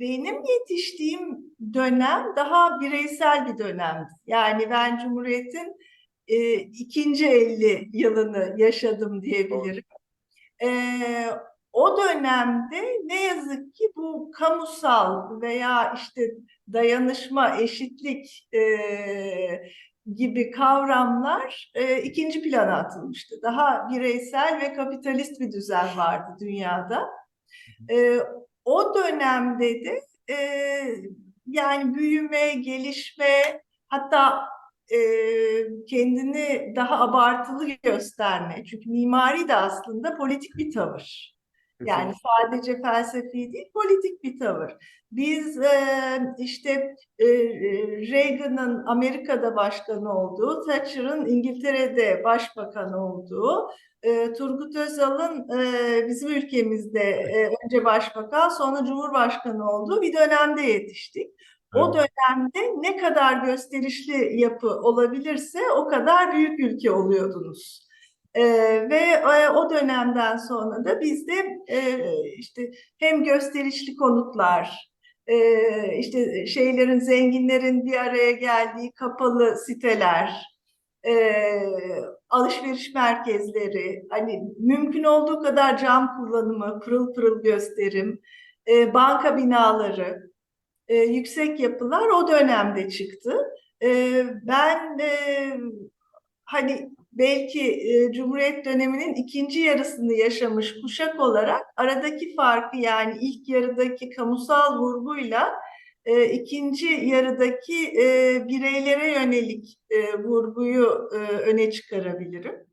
benim yetiştiğim dönem daha bireysel bir dönemdi. Yani ben Cumhuriyet'in e, ikinci 50 yılını yaşadım diyebilirim. E, o dönemde ne yazık ki bu kamusal veya işte dayanışma, eşitlik e, gibi kavramlar e, ikinci plana atılmıştı. Daha bireysel ve kapitalist bir düzen vardı dünyada. E, o dönemde de e, yani büyüme, gelişme, hatta e, kendini daha abartılı gösterme. Çünkü mimari de aslında politik bir tavır. Yani sadece felsefi değil, politik bir tavır. Biz e, işte e, Reagan'ın Amerika'da başkanı olduğu, Thatcher'ın İngiltere'de başbakan olduğu, e, Turgut Özal'ın e, bizim ülkemizde e, önce başbakan sonra cumhurbaşkanı olduğu bir dönemde yetiştik. O dönemde ne kadar gösterişli yapı olabilirse o kadar büyük ülke oluyordunuz. Ee, ve e, o dönemden sonra da bizde e, işte hem gösterişli konutlar, e, işte şeylerin zenginlerin bir araya geldiği kapalı siteler, e, alışveriş merkezleri, hani mümkün olduğu kadar cam kullanımı, pırıl pırıl gösterim, e, banka binaları, e, yüksek yapılar o dönemde çıktı. E, ben e, hani belki e, Cumhuriyet döneminin ikinci yarısını yaşamış kuşak olarak aradaki farkı yani ilk yarıdaki kamusal vurguyla e, ikinci yarıdaki e, bireylere yönelik vurguyu öne çıkarabilirim.